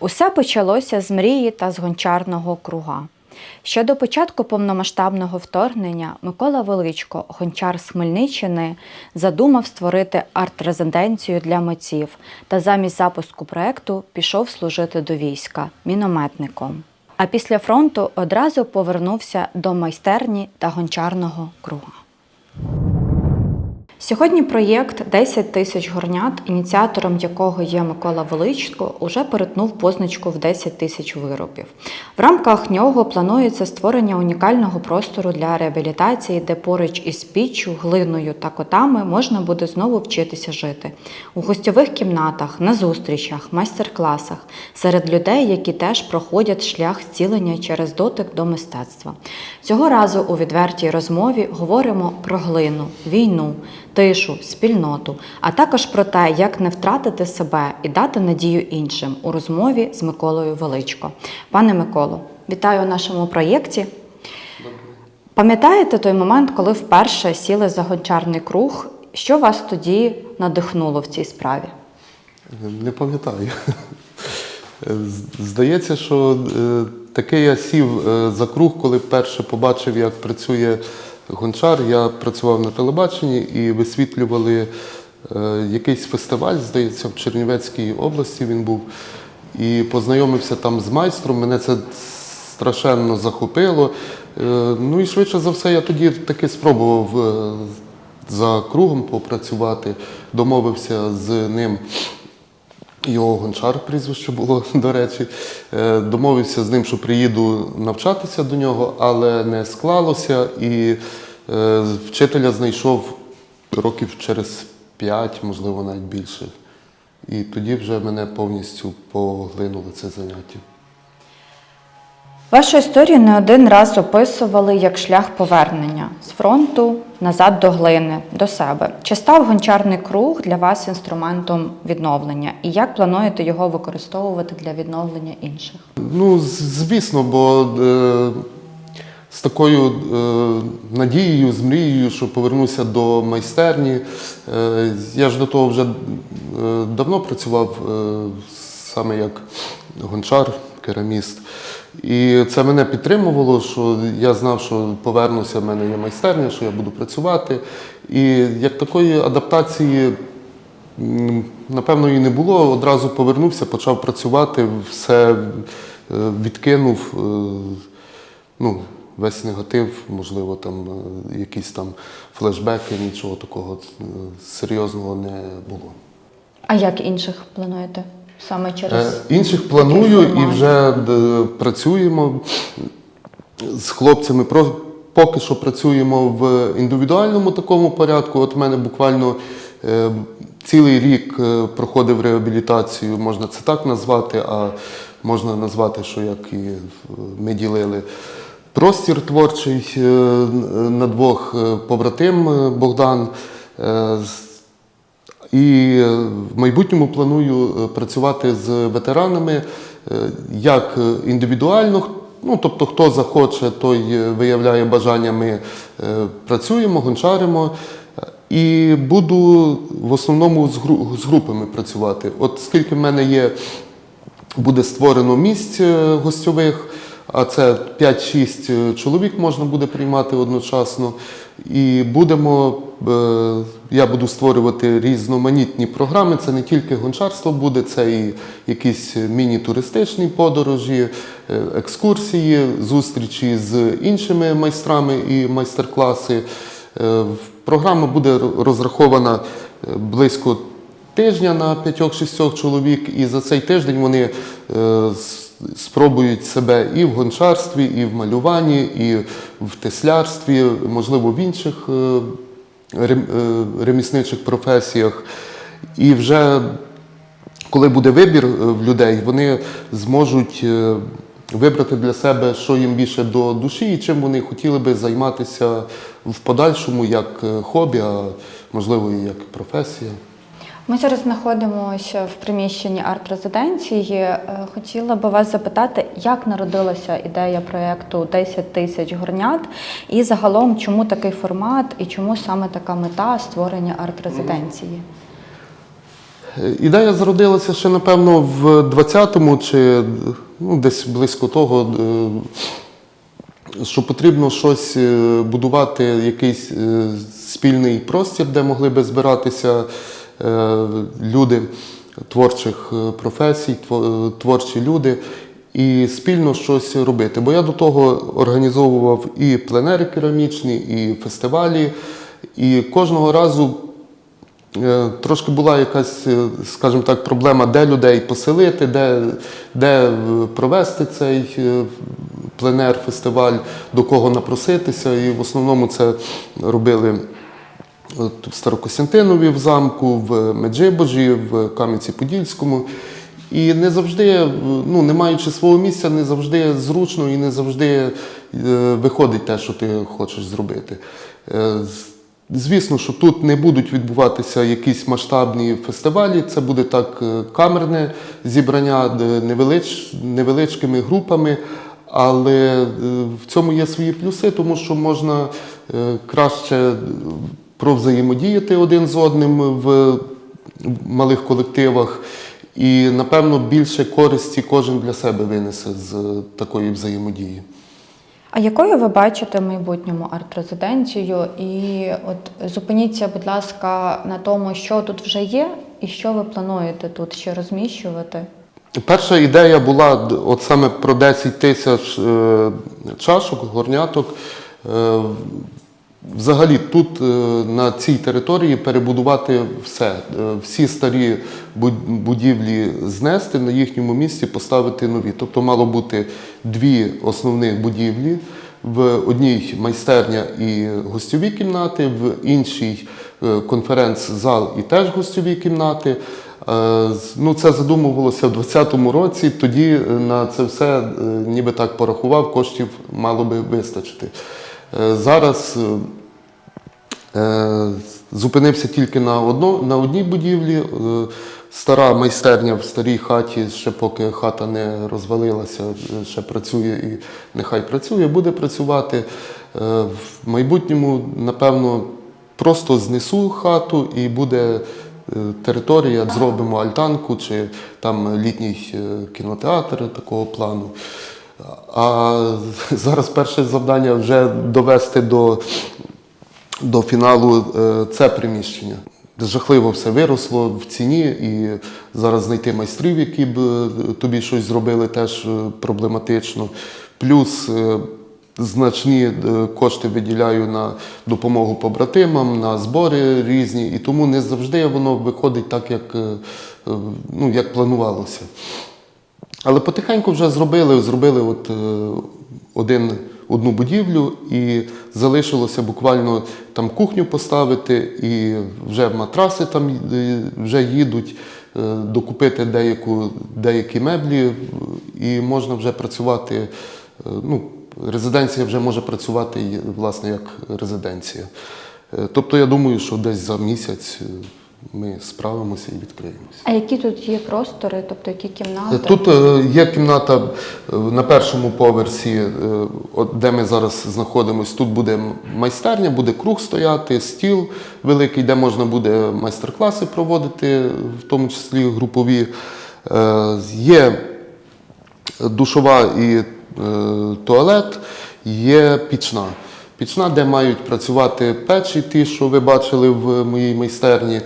Усе почалося з мрії та з гончарного круга. Ще до початку повномасштабного вторгнення Микола Величко, гончар з Хмельниччини, задумав створити арт-резиденцію для митців та замість запуску проекту пішов служити до війська мінометником. А після фронту одразу повернувся до майстерні та гончарного круга. Сьогодні проєкт «10 тисяч горнят, ініціатором якого є Микола Величко, уже перетнув позначку в 10 тисяч виробів. В рамках нього планується створення унікального простору для реабілітації, де поруч із піччю, глиною та котами можна буде знову вчитися жити у гостьових кімнатах, на зустрічах, майстер-класах серед людей, які теж проходять шлях зцілення через дотик до мистецтва. Цього разу у відвертій розмові говоримо про глину, війну, тишу, спільноту, а також про те, як не втратити себе і дати надію іншим у розмові з Миколою Величко. Пане Миколо, вітаю у нашому проєкті. Пам'ятаєте той момент, коли вперше сіли за гончарний круг? Що вас тоді надихнуло в цій справі? Не пам'ятаю. Здається, що е, таке я сів е, за круг, коли перше побачив, як працює гончар. Я працював на телебаченні і висвітлювали е, якийсь фестиваль, здається, в Чернівецькій області він був. І познайомився там з майстром. Мене це страшенно захопило. Е, Ну і швидше за все, я тоді таки спробував е, за кругом попрацювати, домовився з ним. Його гончар прізвище було, до речі. Е, Домовився з ним, що приїду навчатися до нього, але не склалося. І е, вчителя знайшов років через п'ять, можливо, навіть більше. І тоді вже мене повністю поглинуло це заняття. Вашу історію не один раз описували як шлях повернення з фронту назад до глини, до себе. Чи став гончарний круг для вас інструментом відновлення? І як плануєте його використовувати для відновлення інших? Ну, звісно, бо е, з такою е, надією, з мрією, що повернуся до майстерні. Е, я ж до того вже е, давно працював е, саме як гончар, кераміст. І це мене підтримувало, що я знав, що повернуся, в мене є майстерня, що я буду працювати. І як такої адаптації Напевно, і не було. Одразу повернувся, почав працювати, все е, відкинув. е, Ну, весь негатив, можливо, там е, якісь там флешбеки, нічого такого серйозного не було. А як інших плануєте? Саме через Е, Інших планую і вже е, працюємо з хлопцями. Поки що працюємо в індивідуальному такому порядку. От в мене буквально е, цілий рік проходив реабілітацію, можна це так назвати, а можна назвати, що як і ми ділили. Простір творчий на двох побратим Богдан. з- і е, в майбутньому планую е, працювати з ветеранами е, як індивідуально, ну тобто хто захоче, той виявляє бажання, ми працюємо, гончаримо. І буду в основному з гру- з групами працювати. От скільки в мене є, буде створено місць гостьових, а це 5-6 чоловік можна буде приймати одночасно. І будемо, е, я буду створювати різноманітні програми. Це не тільки гончарство буде, це і якісь міні-туристичні подорожі, е, екскурсії, зустрічі з іншими майстрами і майстер-класи. Е, Програма буде розрахована е, близько тижня на 5-6 чоловік, і за цей тиждень вони е, спробують себе і в гончарстві, і в малюванні, і в теслярстві, можливо, в інших е, е, ремісничих професіях. І вже коли буде вибір е, в людей, вони зможуть вибрати для себе, що їм більше до душі, і чим вони хотіли би займатися в подальшому як хобі, а можливо і як професія. Ми зараз знаходимося в приміщенні арт-резиденції. Е, Хотіла би вас запитати, як народилася ідея проєкту 10 тисяч горнят, і загалом чому такий формат і чому саме така мета створення арт-резиденції? Е, Ідея зародилася ще, напевно, в 20-му чи ну, десь близько того, е, що потрібно щось будувати, якийсь спільний простір, де могли би збиратися люди творчих е, професій, е, творчі люди. І спільно щось робити. Бо я до того організовував і пленери керамічні, і фестивалі, і кожного разу Е, Трошки була якась, скажімо так, проблема, де людей поселити, де, де провести цей пленер, фестиваль, до кого напроситися. І в основному це робили в Старокостянтинові в замку, в Меджибожі, в Кам'янці-Подільському. І не завжди, ну, не маючи свого місця, не завжди зручно і не завжди е, виходить те, що ти хочеш зробити. Е, Звісно, що тут не будуть відбуватися якісь масштабні фестивалі, це буде так е, камерне зібрання невелич, невеличкими групами, але в цьому є свої плюси, тому що можна краще е, провзаємодіяти один з одним в малих колективах. І, напевно, більше користі кожен для себе винесе з е, такої взаємодії. А якою ви бачите в майбутньому арт-резиденцію? І от зупиніться, будь ласка, на тому, що тут вже є, і що ви плануєте тут ще розміщувати? Перша ідея була от саме про 10 тисяч е, чашок, горняток. Взагалі тут е, на цій території перебудувати все. Е, Всі старі будівлі знести, на їхньому місці поставити нові. Тобто мало бути дві основних будівлі. В одній майстерня і гостьові кімнати, в іншій е, конференц-зал і теж гостьові кімнати. Ну, це задумувалося в 2020 році. Тоді на це все ніби так порахував, коштів мало би вистачити. Е, Зараз е, е, зупинився тільки на, одно, на одній будівлі. Стара майстерня в старій хаті, ще поки хата не розвалилася, ще працює і нехай працює, буде працювати. В майбутньому, напевно, просто знесу хату і буде територія, зробимо альтанку чи там літній кінотеатр такого плану. А зараз перше завдання вже довести до, до фіналу е, це приміщення. Жахливо все виросло в ціні, і зараз знайти майстрів, які б е, тобі щось зробили, теж е, проблематично. Плюс значні кошти виділяю на допомогу побратимам, на збори різні, і тому не завжди воно виходить так, як, ну, як планувалося. Але потихеньку вже зробили, зробили от, е, один, одну будівлю і залишилося буквально там кухню поставити, і вже матраси там е, вже їдуть, е, докупити деяку, деякі меблі, і можна вже працювати. Ну, резиденція вже може працювати власне як резиденція. Тобто я думаю, що десь за місяць ми справимося і відкриємося. А які тут є простори, тобто які кімнати? Тут е, є кімната е, на першому поверсі, е, де ми зараз знаходимося. Тут буде майстерня, буде круг стояти, стіл великий, де можна буде майстер-класи проводити, в тому числі групові. Е, Є душова і е, туалет, є пічна. Пічна, де мають працювати печі, ті, що ви бачили в моїй майстерні.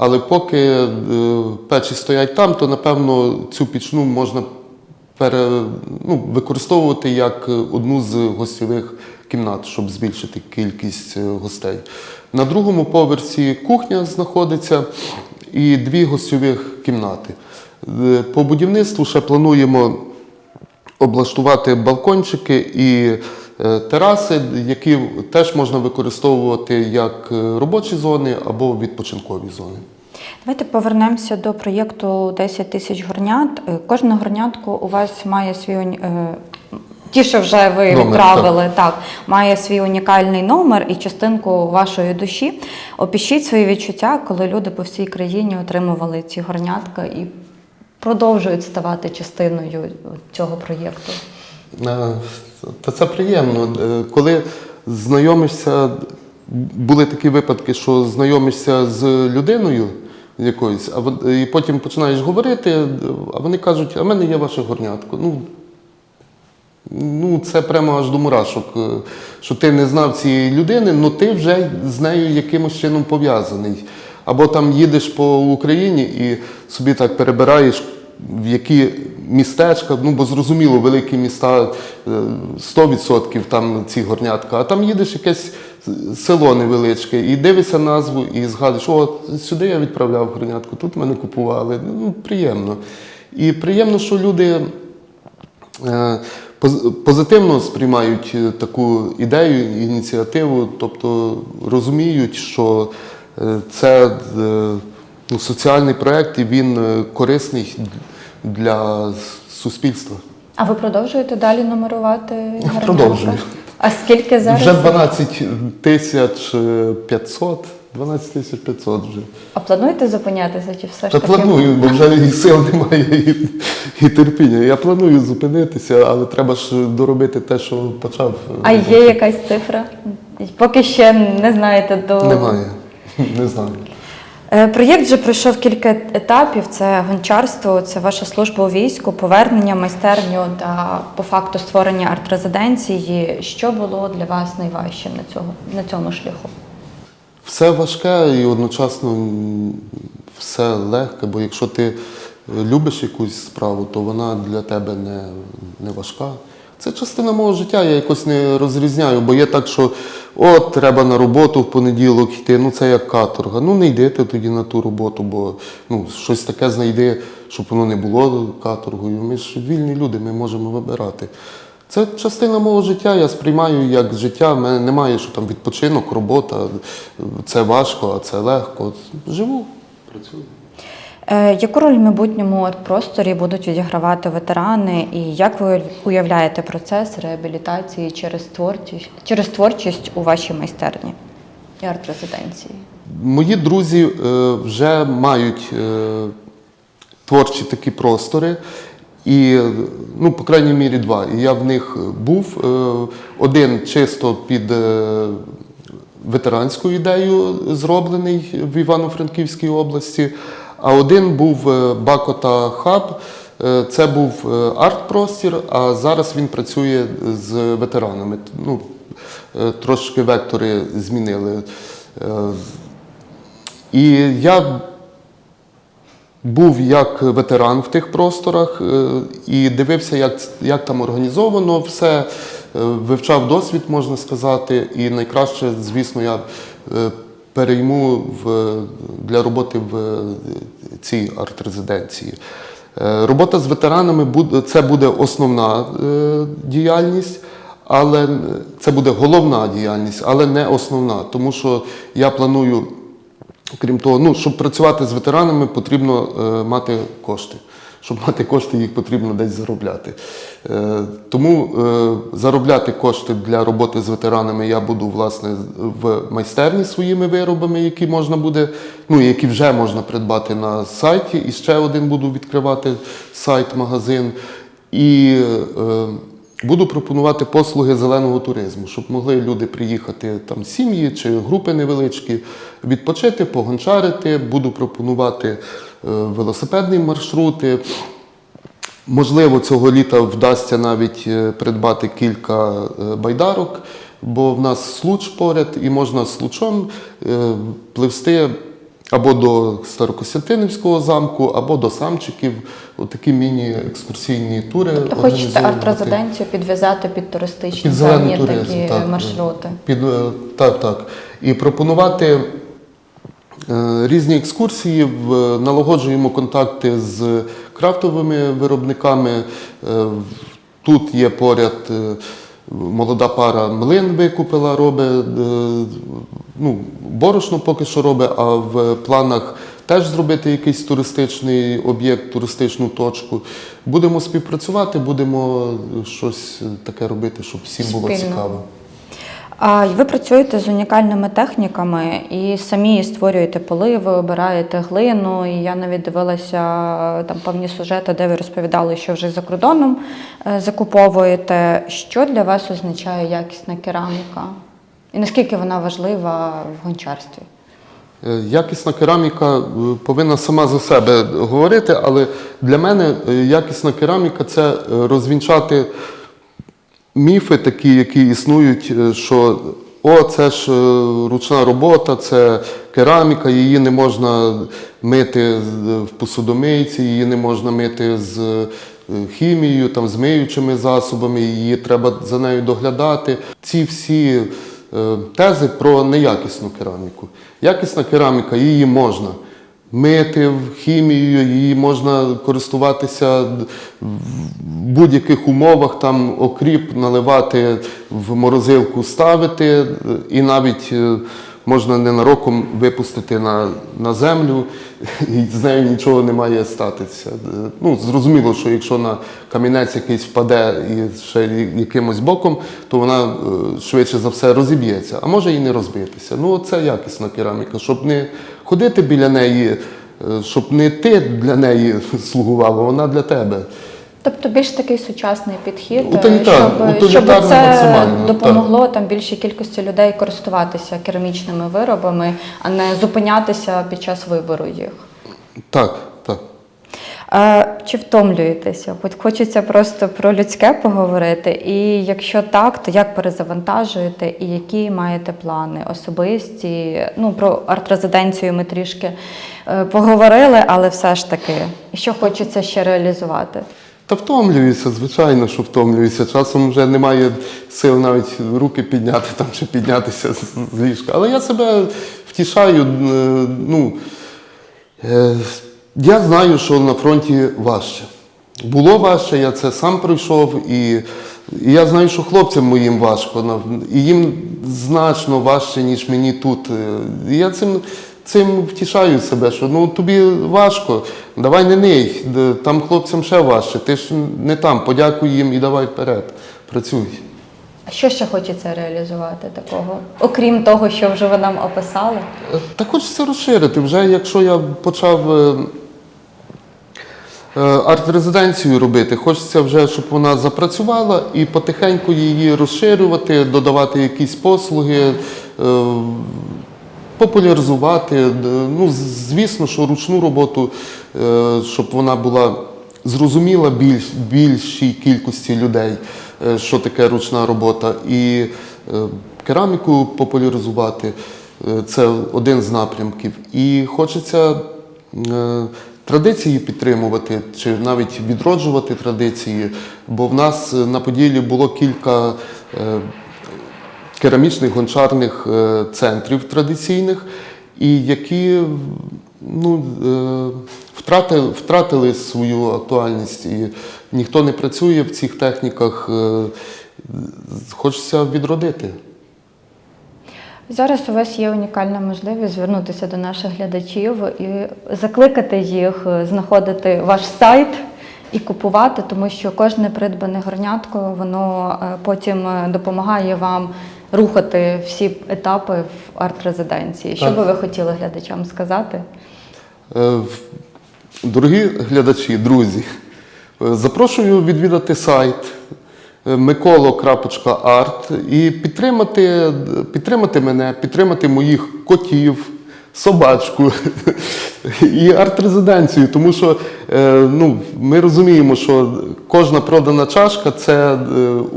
Але поки е, печі стоять там, то напевно цю пічну можна пере, ну, використовувати як одну з гостьових кімнат, щоб збільшити кількість е, гостей. На другому поверсі кухня знаходиться і дві гостьових кімнати. Е, По будівництву ще плануємо облаштувати балкончики і е, тераси, які теж можна використовувати як е, робочі зони або відпочинкові зони. Давайте повернемося до проєкту 10 тисяч горнят. Е, Кожне горнятко у вас має свій е, ті, що вже ви Номер, відправили, так. має свій унікальний номер і частинку вашої душі. Опишіть свої відчуття, коли люди по всій країні отримували ці горнятка і продовжують ставати частиною цього проєкту. Та це приємно. Е, Коли знайомишся, були такі випадки, що знайомишся з людиною, якоїсь. А і потім починаєш говорити, а вони кажуть, а в мене є ваше горнятко. Ну, Ну, це прямо аж до мурашок, е, що ти не знав цієї людини, але ти вже з нею якимось чином пов'язаний. Або там їдеш по Україні і собі так перебираєш, які містечка, ну бо зрозуміло, великі міста е, 100% там ці горнятка, а там їдеш якесь село невеличке і дивишся назву і згадуєш, о, сюди я відправляв горнятку, тут мене купували. Ну, приємно. І приємно, що люди е, позитивно сприймають е, таку ідею, ініціативу, тобто розуміють, що е, це е, ну, соціальний проєкт і він е, корисний для суспільства. А ви продовжуєте далі нумерувати? продовжую. А скільки зараз? Вже 12 тисяч 500, 12 тисяч 500 вже. А плануєте зупинятися чи все ж Та таки? планую, бо вже і сил немає і, і терпіння. Я планую зупинитися, але треба ж доробити те, що почав. А є якась цифра? Поки ще не знаєте до Немає. Не знаю. Е, Проєкт вже пройшов кілька етапів: це гончарство, це ваша служба у війську, повернення майстерню та по факту створення арт-резиденції. Що було для вас найважчим на цього на цьому шляху? Все важке і одночасно все легке, бо якщо ти е, любиш якусь справу, то вона для тебе не, не важка. Це частина мого життя, я якось не розрізняю, бо є так, що от треба на роботу в понеділок йти, ну це як каторга. Ну не йди ти тоді на ту роботу, бо ну, щось таке знайди, щоб воно не було каторгою. Ми ж вільні люди, ми можемо вибирати. Це частина мого життя, я сприймаю як життя. В мене немає, що там відпочинок, робота, це важко, а це легко. Живу, працюю. Е, Яку роль в майбутньому просторі будуть відігравати ветерани, і як ви уявляєте процес реабілітації через творчість через творчість у вашій майстерні і арт-резиденції? Мої друзі е, вже мають е, творчі такі простори. І, ну, по крайній мірі, два. І я в них був. Один чисто під ветеранську ідею зроблений в Івано-Франківській області, а один був е, Бакота Хаб. Е, Це був е, арт-простір, а зараз він працює з ветеранами. Ну, трошки вектори змінили. І я був як ветеран в тих просторах і дивився, як, як там організовано все, вивчав досвід, можна сказати. І найкраще, звісно, я перейму в, для роботи в цій арт-резиденції. Е, Робота з ветеранами це буде основна е, діяльність. Але це буде головна діяльність, але не основна, тому що я планую Крім того, ну, щоб працювати з ветеранами, потрібно е, мати кошти. Щоб мати кошти, їх потрібно десь заробляти. Е, тому е, заробляти кошти для роботи з ветеранами я буду власне в майстерні своїми виробами, які можна буде, ну які вже можна придбати на сайті. І ще один буду відкривати сайт-магазин. І е, Буду пропонувати послуги зеленого туризму, щоб могли люди приїхати там сім'ї чи групи невеличкі, відпочити, погончарити. Буду пропонувати велосипедні маршрути. Можливо, цього літа вдасться навіть е, придбати кілька е, байдарок, бо в нас случ поряд, і можна з случом е, пливсти або до Старокостянтинівського замку, або до самчиків. Отакі міні-екскурсійні тури. Тобто хочете арт-резиденцію підв'язати під туристичні Під зелений туризм, такі так. маршрути. Під, е, так, так. І пропонувати е, різні екскурсії, налагоджуємо контакти з крафтовими виробниками. Е, Тут є поряд е, молода пара млин викупила, робить, е, ну, борошно поки що робить, а в планах теж зробити якийсь туристичний об'єкт, туристичну точку. Будемо співпрацювати, будемо щось таке робити, щоб всім було цікаво. А ви працюєте з унікальними техніками і самі створюєте поливи, обираєте глину. І я навіть дивилася там певні сюжети, де ви розповідали, що вже за кордоном е, закуповуєте. Що для вас означає якісна кераміка? І наскільки вона важлива в гончарстві? Е, Якісна кераміка е, повинна сама за себе говорити, але для мене якісна кераміка це розвінчати міфи такі, які існують, е, що о, це ж е, ручна робота, це кераміка, її не можна мити в посудомийці, її не можна мити з е, хімією, там, з миючими засобами, її треба за нею доглядати. Ці всі тези про неякісну кераміку. Якісна кераміка, її можна мити в хімією, її можна користуватися в будь-яких умовах, там окріп наливати в морозилку, ставити, і навіть е, можна ненароком випустити на, на землю, і з нею нічого не має статися. Ну, зрозуміло, що якщо на камінець якийсь впаде і ще якимось боком, то вона е, швидше за все розіб'ється, а може і не розбитися. Ну, це якісна кераміка, щоб не ходити біля неї, е, щоб не ти для неї слугував, а вона для тебе. Тобто більш такий сучасний підхід, е, Утилітар- щоб, щоб це максимально, допомогло там більшій кількості людей користуватися керамічними виробами, а не зупинятися під час вибору їх. Так, так. Е, Чи втомлюєтеся? От хочеться просто про людське поговорити. І якщо так, то як перезавантажуєте і які маєте плани особисті? Ну про арт-резиденцію ми трішки е, поговорили, але все ж таки, що хочеться ще реалізувати? Та втомлююся, звичайно, що втомлююся. Часом вже немає сил навіть руки підняти там чи піднятися з ліжка. Але я себе втішаю. е, Ну, е, я знаю, що на фронті важче. Було важче, я це сам пройшов, і, і я знаю, що хлопцям моїм важко. І їм значно важче, ніж мені тут. Е, І я цим, цим втішаю себе, що ну тобі важко, давай не ний, д- там хлопцям ще важче. Ти ж не там, подякуй їм і давай вперед. Працюй. А що ще хочеться реалізувати такого? Окрім того, що вже ви нам описали? Е, Та хочеться розширити. Вже якщо я почав е, е, арт-резиденцію робити, хочеться вже, щоб вона запрацювала і потихеньку її розширювати, додавати якісь послуги, популяризувати. Ну, звісно, що ручну роботу, е, щоб вона була зрозуміла більш, більшій кількості людей, е, що таке ручна робота. І е, кераміку популяризувати. Це один з напрямків. І хочеться традиції підтримувати, чи навіть відроджувати традиції, бо в нас на Поділлі було кілька керамічних гончарних е, центрів традиційних, і які ну, е, втратили, втратили свою актуальність. І ніхто не працює в цих техніках. е, Хочеться відродити. Зараз у вас є унікальна можливість звернутися до наших глядачів і закликати їх знаходити ваш сайт і купувати, тому що кожне придбане горнятко воно потім допомагає вам рухати всі етапи в арт-резиденції. Що би ви хотіли глядачам сказати? Е, Дорогі глядачі, друзі, е, запрошую відвідати сайт е, mikolo.art і підтримати, підтримати мене, підтримати моїх котів, собачку і арт-резиденцію. Тому що е, ну, ми розуміємо, що кожна продана чашка це, е,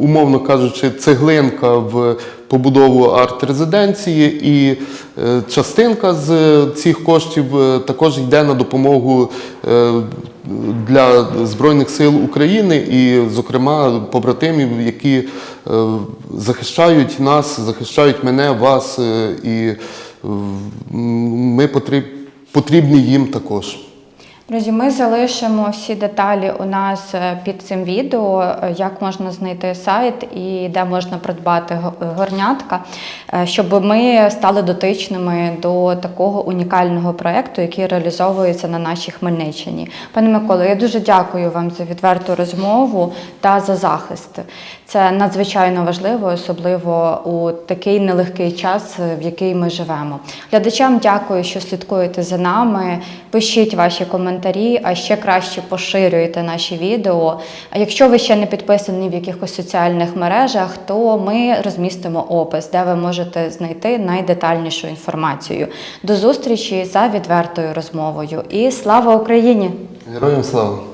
умовно кажучи, цеглинка в побудову арт-резиденції, і е, частинка з цих коштів також йде на допомогу для Збройних сил України і, зокрема, побратимів, які захищають нас, захищають мене, вас, і ми потріб- потрібні їм також. Друзі, ми залишимо всі деталі у нас е, під цим відео, е, як можна знайти сайт і де можна придбати горнятка, е, щоб ми стали дотичними до такого унікального проєкту, який реалізовується на нашій Хмельниччині. Пане Миколо, я дуже дякую вам за відверту розмову та за захист. Це надзвичайно важливо, особливо у такий нелегкий час, в який ми живемо. Глядачам дякую, що слідкуєте за нами. Пишіть ваші коментарі. Коментарі, а ще краще поширюйте наші відео. А якщо ви ще не підписані в якихось соціальних мережах, то ми розмістимо опис, де ви можете знайти найдетальнішу інформацію. До зустрічі за відвертою розмовою і слава Україні! Героям слава!